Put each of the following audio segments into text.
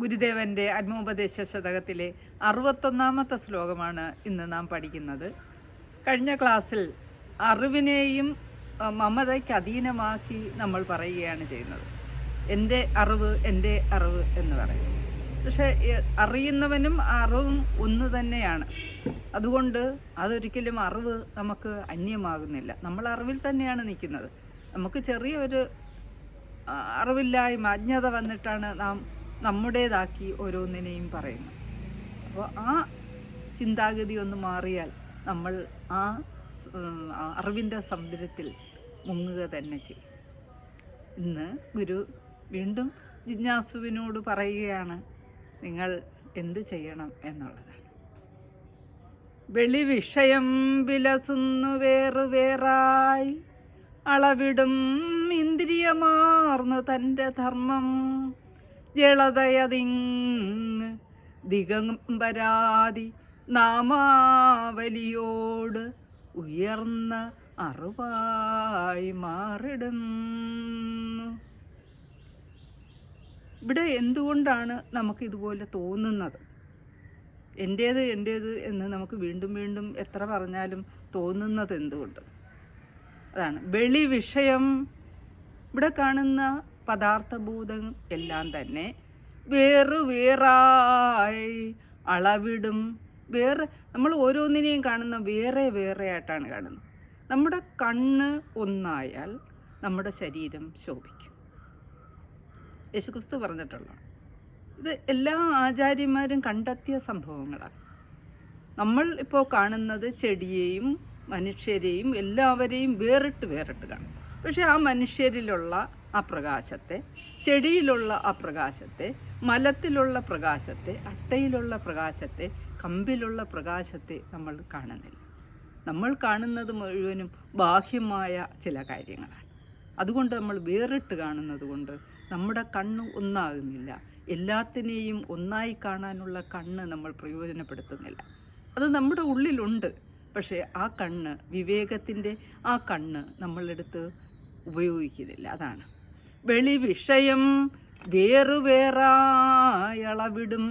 ഗുരുദേവന്റെ ആത്മോപദേശ ശതകത്തിലെ അറുപത്തൊന്നാമത്തെ ശ്ലോകമാണ് ഇന്ന് നാം പഠിക്കുന്നത്. കഴിഞ്ഞ ക്ലാസ്സിൽ അറിവിനെയും മമതയ്ക്ക് അധീനമാക്കി നമ്മൾ പറയുകയാണ് ചെയ്യുന്നത്. എന്റെ അറിവ് എന്റെ അറിവ് എന്ന് പറയും പക്ഷേ അറിയുന്നവനും അറിവും ഒന്ന് തന്നെയാണ്. അതുകൊണ്ട് അതൊരിക്കലും അറിവ് നമുക്ക് അന്യമാകുന്നില്ല. നമ്മൾ അറിവിൽ തന്നെയാണ് നിൽക്കുന്നത്. നമുക്ക് ചെറിയൊരു അറിവില്ലായ്മ അജ്ഞത വന്നിട്ടാണ് നാം നമ്മുടേതാക്കി ഓരോന്നിനെയും പറയുന്നു. അപ്പോൾ ആ ചിന്താഗതി ഒന്ന് മാറിയാൽ നമ്മൾ ആ അറിവിന്റെ സമുദ്രത്തിൽ മുങ്ങുക തന്നെ ചെയ്യും. ഇന്ന് ഗുരു വീണ്ടും ജിജ്ഞാസുവിനോട് പറയുകയാണ് നിങ്ങൾ എന്ത് ചെയ്യണം എന്നുള്ളത്? വെളി വിഷയം വിലസുന്നു വേറു വേറായി അളവിടും ഇന്ദ്രിയമാർന്നു തന്റെ ധർമ്മം. ജളതയതിങ് ദിഗംബരാതി നാമാവലിയോട് ഉയർന്ന അറിവായി മാറിടുന്നു. ഇവിടെ എന്തുകൊണ്ടാണ് നമുക്ക് ഇതുപോലെ തോന്നുന്നത്? എന്റേത് എന്റേത് എന്ന് നമുക്ക് വീണ്ടും വീണ്ടും എത്ര പറഞ്ഞാലും തോന്നുന്നത് എന്തുകൊണ്ട്? അതാണ് വെളി വിഷയം ഇവിടെ കാണുന്ന പദാർത്ഥഭൂതം എല്ലാം തന്നെ വേറു വേറായി അളവിടും. വേറെ നമ്മൾ ഓരോന്നിനെയും കാണുന്ന വേറെ വേറെ ആയിട്ടാണ് കാണുന്നത്. നമ്മുടെ കണ്ണ് ഒന്നായാൽ നമ്മുടെ ശരീരം ശോഭിക്കും. യേശുക്രിസ്തു പറഞ്ഞിട്ടുള്ള ഇത് എല്ലാ ആചാര്യന്മാരും കണ്ടെത്തിയ സംഭവങ്ങളാണ്. നമ്മൾ ഇപ്പോൾ കാണുന്നത് ചെടിയെയും മനുഷ്യരെയും എല്ലാവരെയും വേറിട്ട് വേറിട്ട് കാണും. പക്ഷേ ആ മനുഷ്യരിലുള്ള ആ പ്രകാശത്തെ ചെടിയിലുള്ള ആ പ്രകാശത്തെ മലത്തിലുള്ള പ്രകാശത്തെ അട്ടയിലുള്ള പ്രകാശത്തെ കമ്പിലുള്ള പ്രകാശത്തെ നമ്മൾ കാണുന്നില്ല. നമ്മൾ കാണുന്നത് മുഴുവനും ബാഹ്യമായ ചില കാര്യങ്ങളാണ്. അതുകൊണ്ട് നമ്മൾ വേറിട്ട് കാണുന്നത് കൊണ്ട് നമ്മുടെ കണ്ണ് ഒന്നാകുന്നില്ല. എല്ലാത്തിനെയും ഒന്നായി കാണാനുള്ള കണ്ണ് നമ്മൾ പ്രയോജനപ്പെടുത്തുന്നില്ല. അത് നമ്മുടെ ഉള്ളിലുണ്ട്. പക്ഷേ ആ കണ്ണ് വിവേകത്തിന്റെ ആ കണ്ണ് നമ്മളെടുത്ത് ഉപയോഗിക്കുന്നില്ല. അതാണ് വെളി വിഷയം വേറു വേറായി അളവിടും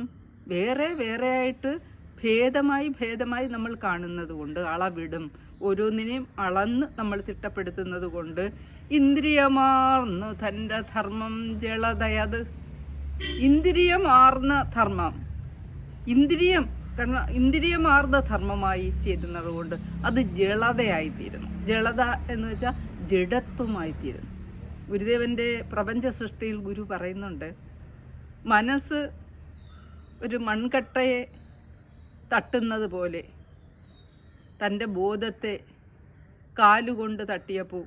വേറെ വേറെ ആയിട്ട് ഭേദമായി ഭേദമായി നമ്മൾ കാണുന്നത് കൊണ്ട് അളവിടും. ഓരോന്നിനെയും അളന്ന് നമ്മൾ തിട്ടപ്പെടുത്തുന്നത് കൊണ്ട് ഇന്ദ്രിയമാർന്നു തന്റെ ധർമ്മം ജളതയത് ഇന്ദ്രിയമാർന്ന ധർമ്മം. ഇന്ദ്രിയം കാരണം ഇന്ദ്രിയമാർന്ന ധർമ്മമായി ചേരുന്നത് കൊണ്ട് അത് ജളതയായിത്തീരുന്നു ജളത എന്ന് വെച്ചാൽ ജഡത്വമായിത്തീരുന്നു. ഗുരുദേവന്റെ പ്രപഞ്ച സൃഷ്ടിയിൽ ഗുരു പറയുന്നുണ്ട് മനസ്സ് ഒരു മൺകട്ടയെ തട്ടുന്നത് പോലെ തന്റെ ബോധത്തെ കാലുകൊണ്ട് തട്ടിയപ്പോൾ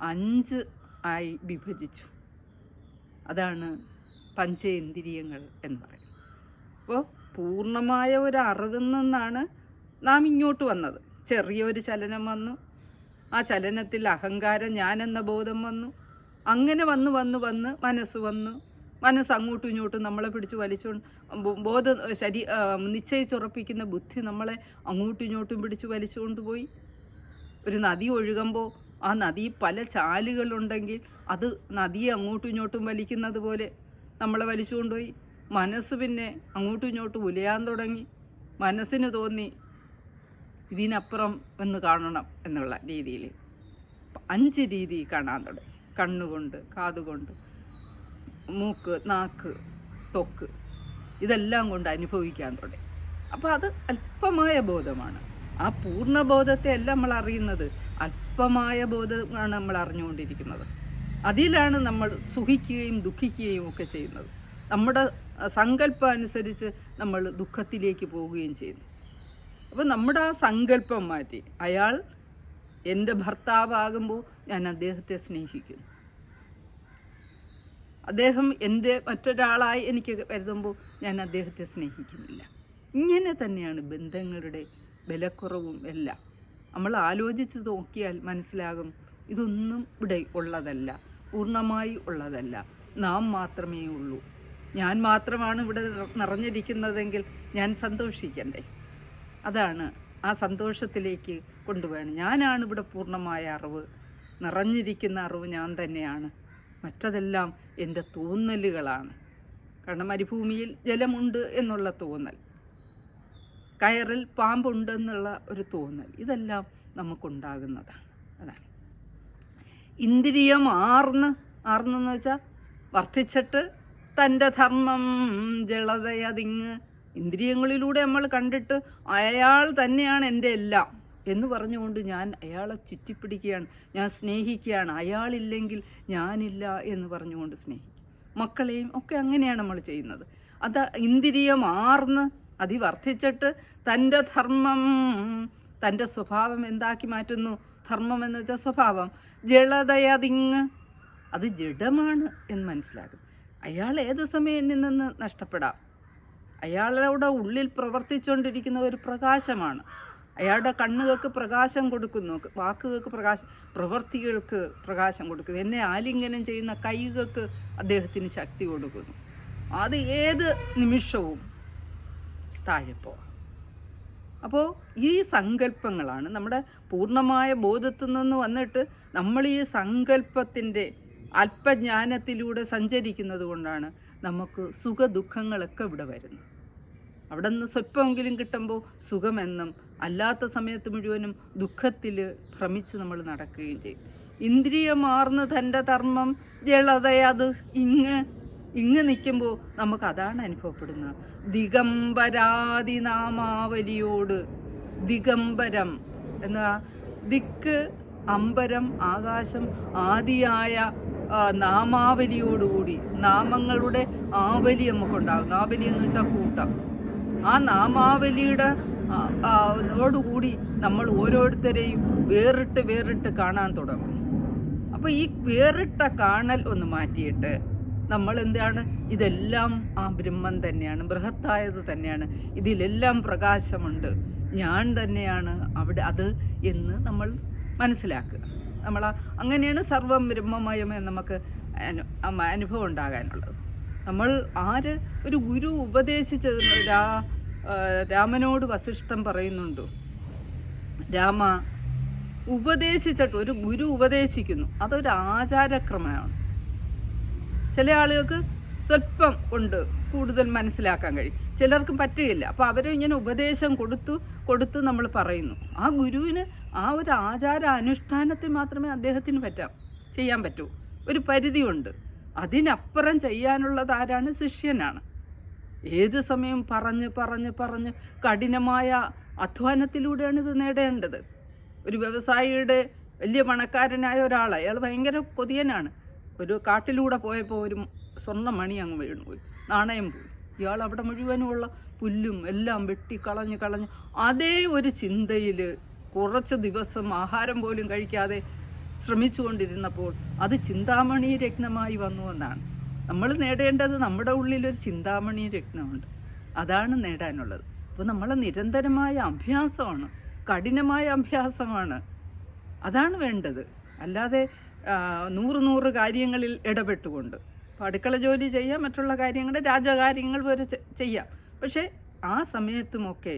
അഞ്ച് ആയി വിഭജിച്ചു. അതാണ് പഞ്ചേന്ദ്രിയങ്ങൾ എന്ന് പറയുന്നത്. അപ്പോൾ പൂർണമായ ഒരു അറിവിൽ നിന്നാണ് നാം ഇങ്ങോട്ട് വന്നത്. ചെറിയൊരു ചലനം വന്നു. ആ ചലനത്തിൽ അഹങ്കാരം ഞാനെന്ന ബോധം വന്നു. അങ്ങനെ വന്ന് വന്ന് വന്ന് മനസ്സ് വന്നു മനസ്സ് അങ്ങോട്ടും ഇങ്ങോട്ടും നമ്മളെ പിടിച്ച് വലിച്ചുകൊണ്ട് ബോധ ശരി നിശ്ചയിച്ചുറപ്പിക്കുന്ന ബുദ്ധി നമ്മളെ അങ്ങോട്ടും ഇങ്ങോട്ടും പിടിച്ച് വലിച്ചുകൊണ്ട് പോയി. ഒരു നദി ഒഴുകുമ്പോൾ ആ നദി പല ചാലുകളുണ്ടെങ്കിൽ അത് നദിയെ അങ്ങോട്ടും ഇങ്ങോട്ടും വലിക്കുന്നത് പോലെ നമ്മളെ വലിച്ചുകൊണ്ടുപോയി മനസ്സ് പിന്നെ അങ്ങോട്ടും ഇങ്ങോട്ടും ഉലയാൻ തുടങ്ങി. മനസ്സിന് തോന്നി ഇതിനപ്പുറം ഒന്ന് കാണണം എന്നുള്ള രീതിയിൽ അഞ്ച് രീതി കാണാൻ തുടങ്ങി. കണ്ണുകൊണ്ട് കാതുകൊണ്ട് മൂക്ക് നാക്ക് തൊക്ക് ഇതെല്ലാം കൊണ്ട് അനുഭവിക്കാൻ തുടങ്ങി. അപ്പോൾ അത് അല്പമായ ബോധമാണ്. ആ പൂർണബോധത്തെ അല്ല നമ്മൾ അറിയുന്നത്. അല്പമായ ബോധമാണ് നമ്മൾ അറിഞ്ഞുകൊണ്ടിരിക്കുന്നത്. അതിലാണ് നമ്മൾ സുഖിക്കുകയും ദുഃഖിക്കുകയും ഒക്കെ ചെയ്യുന്നത്. നമ്മുടെ സങ്കല്പം അനുസരിച്ച് നമ്മൾ ദുഃഖത്തിലേക്ക് പോവുകയും ചെയ്യുന്നു. അപ്പോൾ നമ്മുടെ ആ സങ്കല്പം മാറ്റി അയാൾ എന്റെ ഭർത്താവാകുമ്പോൾ ഞാൻ അദ്ദേഹത്തെ സ്നേഹിക്കുന്നു. അദ്ദേഹം എന്റെ മറ്റൊരാളായി എനിക്ക് കരുതുമ്പോൾ ഞാൻ അദ്ദേഹത്തെ സ്നേഹിക്കുന്നില്ല. ഇങ്ങനെ തന്നെയാണ് ബന്ധങ്ങളുടെ ബലക്കുറവും എല്ലാം. നമ്മൾ ആലോചിച്ച് നോക്കിയാൽ മനസ്സിലാകും ഇതൊന്നും ഇവിടെ ഉള്ളതല്ല പൂർണമായി ഉള്ളതല്ല. നാം മാത്രമേ ഉള്ളൂ. ഞാൻ മാത്രമാണ് ഇവിടെ നിറഞ്ഞിരിക്കുന്നതെങ്കിൽ ഞാൻ സന്തോഷിക്കണ്ടേ? അതാണ് ആ സന്തോഷത്തിലേക്ക് കൊണ്ടുപോകണം ഞാനാണ് ഇവിടെ പൂർണമായ അറിവ് നിറഞ്ഞിരിക്കുന്ന അറിവ് ഞാൻ തന്നെയാണ്. മറ്റതെല്ലാം എന്റെ തോന്നലുകളാണ്. കാരണം മരുഭൂമിയിൽ ജലമുണ്ട് എന്നുള്ള തോന്നൽ കയറിൽ പാമ്പുണ്ടെന്നുള്ള ഒരു തോന്നൽ ഇതെല്ലാം നമുക്കുണ്ടാകുന്നതാണ്. അതാണ്. ഇന്ദ്രിയം ആർന്ന് ആർന്നെന്ന് വെച്ചാൽ വർദ്ധിച്ചിട്ട് തന്റെ ധർമ്മം ജളതയതിങ്ങ് ഇന്ദ്രിയങ്ങളിലൂടെ നമ്മൾ കണ്ടിട്ട് അയാൾ തന്നെയാണ് എന്റെ എല്ലാം. എന്ന് പറഞ്ഞുകൊണ്ട് ഞാൻ അയാളെ ചുറ്റിപ്പിടിക്കുകയാണ്. ഞാൻ സ്നേഹിക്കുകയാണ്. അയാളില്ലെങ്കിൽ ഞാനില്ല എന്ന് പറഞ്ഞുകൊണ്ട് സ്നേഹിക്കും. മക്കളെയും ഒക്കെ അങ്ങനെയാണ് നമ്മൾ ചെയ്യുന്നത്. അത് ഇന്ദ്രിയം ആർന്ന് അതിവർദ്ധിച്ചിട്ട് തന്റെ ധർമ്മം തന്റെ സ്വഭാവം എന്താക്കി മാറ്റുന്നു? ധർമ്മം എന്ന് വെച്ചാൽ സ്വഭാവം. ജളതയതിങ് അത് ജഡമാണ് എന്ന് മനസ്സിലാക്കും അയാൾ ഏത് സമയം എന്നിൽ നിന്ന് നഷ്ടപ്പെടാം? അയാളുടെ ഉള്ളിൽ പ്രവർത്തിച്ചുകൊണ്ടിരിക്കുന്ന ഒരു പ്രകാശമാണ്. അയാളുടെ കണ്ണുകൾക്ക് പ്രകാശം കൊടുക്കുന്നു വാക്കുകൾക്ക് പ്രകാശം പ്രവൃത്തികൾക്ക് പ്രകാശം കൊടുക്കുന്നു. എന്നെ ആലിംഗനം ചെയ്യുന്ന കൈകൾക്ക് അദ്ദേഹത്തിന് ശക്തി കൊടുക്കുന്നു. അത് ഏത് നിമിഷവും താഴെ പോവാം. അപ്പോൾ ഈ സങ്കല്പങ്ങളാണ് നമ്മുടെ പൂർണമായ ബോധത്തിൽ നിന്ന് വന്നിട്ട് നമ്മൾ ഈ സങ്കല്പത്തിന്റെ അല്പജ്ഞാനത്തിലൂടെ സഞ്ചരിക്കുന്നത് കൊണ്ടാണ് നമുക്ക് സുഖ ദുഃഖങ്ങളൊക്കെ ഇവിടെ വരുന്നത്. അവിടെ നിന്ന് സ്വല്പമെങ്കിലും കിട്ടുമ്പോൾ സുഖമെന്നും അല്ലാത്ത സമയത്ത് മുഴുവനും ദുഃഖത്തിൽ ഭ്രമിച്ച് നമ്മൾ നടക്കുകയും ചെയ്യും. ഇന്ദ്രിയമാർന്ന് തന്റെ ധർമ്മം ജളതയത് ഇങ്ങ് ഇങ്ങ് നിൽക്കുമ്പോൾ നമുക്ക് അതാണ് അനുഭവപ്പെടുന്നത്. ദിഗംബരാതി നാമാവലിയോട് ദിഗംബരം എന്ന ദിക്ക് അമ്പരം ആകാശം ആദിയായ നാമാവലിയോടുകൂടി നാമങ്ങളുടെ ആവലി നമുക്കുണ്ടാകും ആവലി എന്ന് വെച്ചാൽ കൂട്ടം. ആ നാമാവലിയുടെ ആ, നമ്മൾ ഓരോരുത്തരെയും വേറിട്ട് വേറിട്ട് കാണാൻ തുടങ്ങും. അപ്പോൾ ഈ വേറിട്ട കാണൽ ഒന്ന് മാറ്റിയിട്ട് നമ്മൾ എന്താണ്? ഇതെല്ലാം ആ ബ്രഹ്മം തന്നെയാണ് ബൃഹത്തായത് തന്നെയാണ്. ഇതിലെല്ലാം പ്രകാശമുണ്ട്. ഞാൻ തന്നെയാണ് അവിടെ അത് എന്ന് നമ്മൾ മനസ്സിലാക്കുക. നമ്മൾ അങ്ങനെയാണ് സർവം എന്ന് നമുക്ക് അനു അനുഭവം ഉണ്ടാകാനുള്ളത്. നമ്മൾ ആര് ഒരു ഗുരു ഉപദേശിച്ചതിനൊരാ രാമനോട് വസിഷ്ഠം പറയുന്നുണ്ട്. രാമ ഉപദേശിച്ചിട്ട് ഒരു ഗുരു ഉപദേശിക്കുന്നു. അതൊരു ആചാരക്രമമാണ്. ചില ആളുകൾക്ക് സ്വല്പം ഉണ്ട് കൂടുതൽ മനസ്സിലാക്കാൻ കഴിയും. ചിലർക്ക് പറ്റുകയില്ല. അപ്പോൾ അവരെ ഇങ്ങനെ ഉപദേശം കൊടുത്തു കൊടുത്ത് നമ്മൾ പറയുന്നു. ആ ഗുരുവിന് ആ ഒരു ആചാര അനുഷ്ഠാനത്തിൽ മാത്രമേ അദ്ദേഹത്തിന് പറ്റാം ചെയ്യാൻ പറ്റൂ. ഒരു പരിധിയുണ്ട്. അതിനപ്പുറം ചെയ്യാനുള്ളത് ആരാണ്? ശിഷ്യനാണ്. ഏത് സമയം പറഞ്ഞ് പറഞ്ഞ് പറഞ്ഞ് കഠിനമായ അധ്വാനത്തിലൂടെയാണ് ഇത് നേടേണ്ടത്. ഒരു വ്യവസായിയുടെ വലിയ പണക്കാരനായ ഒരാൾ അയാൾ ഭയങ്കര കൊതിയനാണ്. ഒരു കാട്ടിലൂടെ പോയപ്പോൾ ഒരു സ്വർണ മണി അങ്ങ് വീണു പോയി നാണയം പോയി. ഇയാൾ അവിടെ മുഴുവനുമുള്ള പുല്ലും എല്ലാം വെട്ടി കളഞ്ഞ് കളഞ്ഞ് അതേ ഒരു ചിന്തയിൽ കുറച്ച് ദിവസം ആഹാരം പോലും കഴിക്കാതെ ശ്രമിച്ചുകൊണ്ടിരുന്നപ്പോൾ അത് ചിന്താമണി രത്നമായി വന്നു എന്നാണ്. നമ്മൾ നേടേണ്ടത് നമ്മുടെ ഉള്ളിലൊരു ചിന്താമണി രത്നമുണ്ട്. അതാണ് നേടാനുള്ളത്. അപ്പോൾ നമ്മൾ നിരന്തരമായ അഭ്യാസമാണ്. കഠിനമായ അഭ്യാസമാണ്. അതാണ് വേണ്ടത്. അല്ലാതെ നൂറ് നൂറ് കാര്യങ്ങളിൽ ഇടപെട്ടുകൊണ്ട്. ഇപ്പോൾ അടുക്കള ജോലി ചെയ്യാം മറ്റുള്ള കാര്യങ്ങൾ രാജകാര്യങ്ങൾ വരെ ചെയ്യാം. പക്ഷേ ആ സമയത്തുമൊക്കെ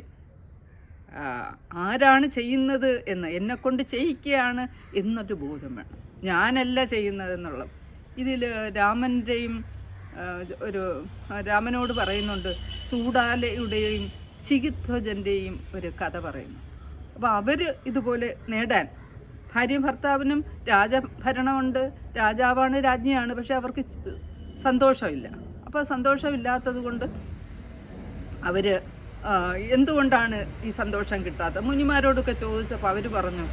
ആരാണ് ചെയ്യുന്നത് എന്ന് എന്നെക്കൊണ്ട് ചെയ്യിക്കുകയാണ് എന്നൊരു ബോധം വേണം. ഞാനല്ല ചെയ്യുന്നത് എന്നുള്ളത് ഇതിൽ രാമന്റെയും ഒരു രാമനോട് പറയുന്നുണ്ട് ചൂടാലയുടെയും ശിഖിധ്വജന്റെയും ഒരു കഥ പറയുന്നു. അപ്പോൾ അവർ ഇതുപോലെ നേടാൻ. ഭാര്യയും ഭർത്താവിനും രാജഭരണമുണ്ട് രാജാവാണ് രാജ്ഞിയാണ് പക്ഷെ അവർക്ക് സന്തോഷമില്ല. അപ്പോൾ സന്തോഷമില്ലാത്തത് കൊണ്ട് അവർ എന്തുകൊണ്ടാണ് ഈ സന്തോഷം കിട്ടാത്തത്? മുനിമാരോടൊക്കെ ചോദിച്ചപ്പോൾ അവർ പറഞ്ഞു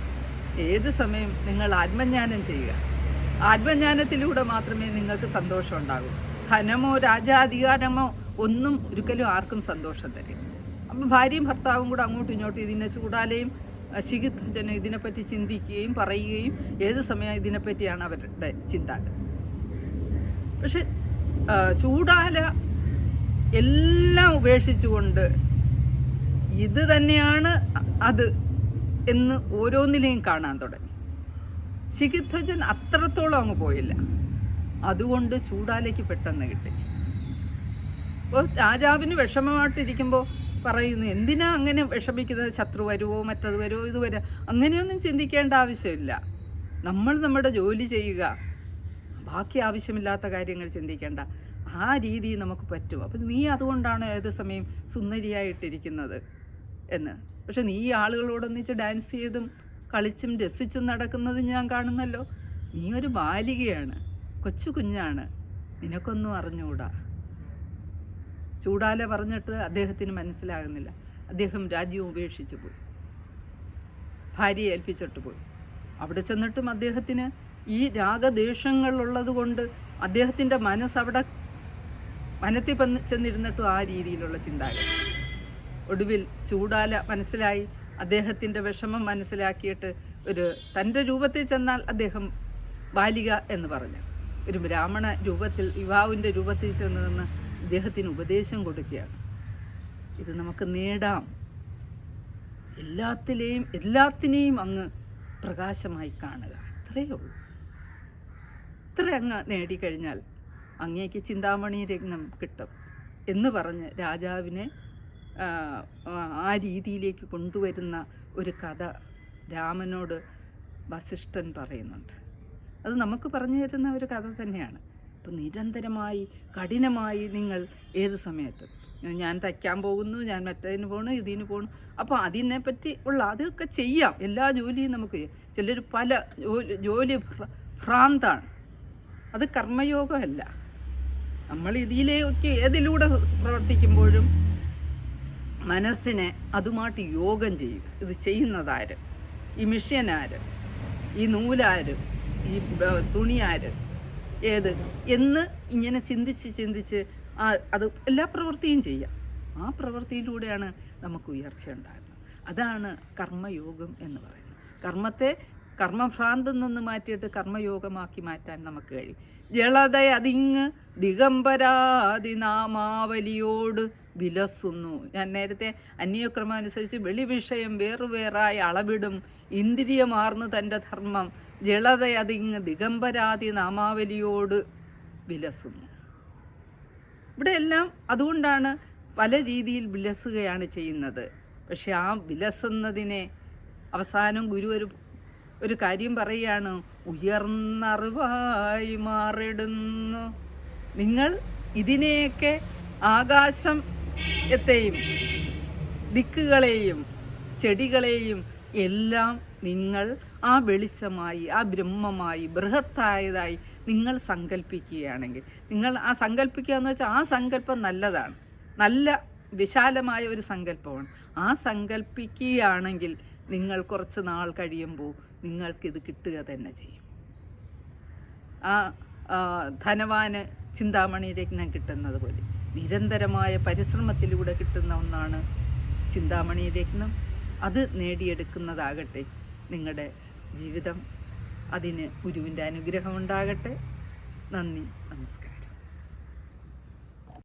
ഏത് സമയം നിങ്ങൾ ആത്മജ്ഞാനം ചെയ്യുക? ആത്മജ്ഞാനത്തിലൂടെ മാത്രമേ നിങ്ങൾക്ക് സന്തോഷം ഉണ്ടാകൂ. ധനമോ രാജാധികാരമോ ഒന്നും ഒരിക്കലും ആർക്കും സന്തോഷം തരും അപ്പം ഭാര്യയും ഭർത്താവും കൂടെ അങ്ങോട്ടും ഇങ്ങോട്ടും ഇതിനെ ചൂടാലയും ശിഖിധ്വജന ഇതിനെപ്പറ്റി ചിന്തിക്കുകയും പറയുകയും ഏത് സമയം ഇതിനെപ്പറ്റിയാണ് അവരുടെ ചിന്ത. പക്ഷെ ചൂടാല എല്ലാം ഉപേക്ഷിച്ചുകൊണ്ട് ഇത് തന്നെയാണ് അത് എന്ന് ഓരോന്നിനെയും കാണാൻ തുടങ്ങി. ശിഖിധ്വജൻ അത്രത്തോളം അങ്ങ് പോയില്ല. അതുകൊണ്ട് ചൂടാലയ്ക്ക് പെട്ടെന്ന് കിട്ടി. അപ്പോൾ രാജാവിന് വിഷമമായിട്ടിരിക്കുമ്പോൾ പറയുന്നു എന്തിനാ അങ്ങനെ വിഷമിക്കുന്നത്? ശത്രു വരുമോ മറ്റത് വരുമോ ഇത് വരുക അങ്ങനെയൊന്നും ചിന്തിക്കേണ്ട ആവശ്യമില്ല. നമ്മൾ നമ്മുടെ ജോലി ചെയ്യുക. ബാക്കി ആവശ്യമില്ലാത്ത കാര്യങ്ങൾ ചിന്തിക്കേണ്ട. ആ രീതി നമുക്ക് പറ്റും. അപ്പം നീ അതുകൊണ്ടാണ് ഏത് സമയം സുന്ദരിയായിട്ടിരിക്കുന്നത്? എന്ന്. പക്ഷെ നീ ആളുകളോടൊന്നിച്ച് ഡാൻസ് ചെയ്തും കളിച്ചും രസിച്ചും നടക്കുന്നത് ഞാൻ കാണുന്നല്ലോ. നീ ഒരു ബാലികയാണ് കൊച്ചു കുഞ്ഞാണ്. നിനക്കൊന്നും അറിഞ്ഞുകൂടാ ചൂടാല പറഞ്ഞിട്ട് അദ്ദേഹത്തിന് മനസ്സിലാകുന്നില്ല. അദ്ദേഹം രാജ്യം ഉപേക്ഷിച്ചു പോയി. ഭാര്യയെ ഏൽപ്പിച്ചിട്ട് പോയി. അവിടെ ചെന്നിട്ടും അദ്ദേഹത്തിന് ഈ രാഗദ്വേഷങ്ങളുള്ളത് കൊണ്ട് അദ്ദേഹത്തിന്റെ മനസ്സ് അവിടെ വനത്തിൽ ചെന്നിരുന്നിട്ടും ആ രീതിയിലുള്ള ചിന്താഗതി. ഒടുവിൽ ചൂടാല മനസ്സിലായി. അദ്ദേഹത്തിന്റെ വിഷമം മനസ്സിലാക്കിയിട്ട് ഒരു തന്റെ രൂപത്തിൽ ചെന്നാൽ അദ്ദേഹം ബാലിക എന്ന് പറഞ്ഞു. ഒരു ബ്രാഹ്മണ രൂപത്തിൽ യുവാവിന്റെ രൂപത്തിൽ ചെന്ന് നിന്ന് അദ്ദേഹത്തിന് ഉപദേശം കൊടുക്കുകയാണ്. ഇത് നമുക്ക് നേടാം. എല്ലാത്തിലെയും എല്ലാത്തിനെയും അങ്ങ് പ്രകാശമായി കാണുക. ഇത്രയേ ഉള്ളൂ. ഇത്ര അങ്ങ് നേടിക്കഴിഞ്ഞാൽ അങ്ങേക്ക് ചിന്താമണി രത്നം കിട്ടും എന്ന് പറഞ്ഞ് രാജാവിനെ ആ, രീതിയിലേക്ക് കൊണ്ടുവരുന്ന ഒരു കഥ രാമനോട് വസിഷ്ഠൻ പറയുന്നുണ്ട്. അത് നമുക്ക് പറഞ്ഞു തരുന്ന ഒരു കഥ തന്നെയാണ്. അപ്പം നിരന്തരമായി കഠിനമായി നിങ്ങൾ ഏത് സമയത്ത്? ഞാൻ തയ്ക്കാൻ പോകുന്നു ഞാൻ മറ്റേതിന് പോകണു ഇതിന് പോകണു അപ്പോൾ അതിനെപ്പറ്റി ഉള്ള അതൊക്കെ ചെയ്യാം. എല്ലാ ജോലിയും നമുക്ക് ചിലർ പല ജോലി ജോലി ഭ്രാന്താണ്. അത് കർമ്മയോഗമല്ല. നമ്മൾ ഇതിലേക്ക് ഏതിലൂടെ പ്രവർത്തിക്കുമ്പോഴും മനസ്സിനെ അതുമായിട്ട് യോഗം ചെയ്യും. ഇത് ചെയ്യുന്നതാര്? ഈ മിഷ്യനാര്? ഈ നൂലാര്? ഈ തുണിയാര്? ഏത്? എന്ന് ഇങ്ങനെ ചിന്തിച്ച് ചിന്തിച്ച് ആ അത് എല്ലാ പ്രവൃത്തിയും ചെയ്യാം. ആ പ്രവൃത്തിയിലൂടെയാണ് നമുക്ക് ഉയർച്ച ഉണ്ടാകുന്നത് അതാണ് കർമ്മയോഗം എന്ന് പറയുന്നത്. കർമ്മത്തെ കർമ്മഭ്രാന്തിൽ നിന്ന് മാറ്റിയിട്ട് കർമ്മയോഗമാക്കി മാറ്റാൻ നമുക്ക് കഴിയും. ജളത അതിങ്ങ് ദിഗംബരാതി നാമാവലിയോട് വിലസുന്നു. ഞാൻ നേരത്തെ അന്യക്രമം അനുസരിച്ച് വെളി വിഷയം വേറുവേറായി അളവിടും ഇന്ദ്രിയമാർന്നു തന്റെ ധർമ്മം ജളത അതിങ്ങ് ദിഗംബരാതി നാമാവലിയോട് വിലസുന്നു. ഇവിടെ എല്ലാം അതുകൊണ്ടാണ് പല രീതിയിൽ വിലസുകയാണ് ചെയ്യുന്നത്. പക്ഷെ ആ വിലസുന്നതിനെ അവസാനം ഗുരു ഒരു ഒരു കാര്യം പറയുകയാണ് ഉയർന്നറിവായി മാറിടുന്നു. നിങ്ങൾ ഇതിനെയൊക്കെ ആകാശം എത്തെയും ദിക്കുകളെയും ചെടികളെയും എല്ലാം നിങ്ങൾ ആ വെളിച്ചമായി ആ ബ്രഹ്മമായി ബൃഹത്തായതായി നിങ്ങൾ സങ്കല്പിക്കുകയാണെങ്കിൽ നിങ്ങൾ ആ സങ്കല്പിക്കുക എന്ന് വെച്ചാൽ ആ സങ്കല്പം നല്ലതാണ്. നല്ല വിശാലമായ ഒരു സങ്കല്പമാണ് ആ സങ്കല്പിക്കുകയാണെങ്കിൽ നിങ്ങൾ കുറച്ച് നാൾ കഴിയുമ്പോൾ നിങ്ങൾക്കിത് കിട്ടുക തന്നെ ചെയ്യും. ആ ധനവാന് ചിന്താമണി രത്നം കിട്ടുന്നത് പോലെ. നിരന്തരമായ പരിശ്രമത്തിലൂടെ കിട്ടുന്ന ഒന്നാണ് ചിന്താമണി രത്നം. അത് നേടിയെടുക്കുന്നതാകട്ടെ നിങ്ങളുടെ ജീവിതം. അതിന് ഗുരുവിന്റെ അനുഗ്രഹം ഉണ്ടാകട്ടെ നന്ദി നമസ്കാരം.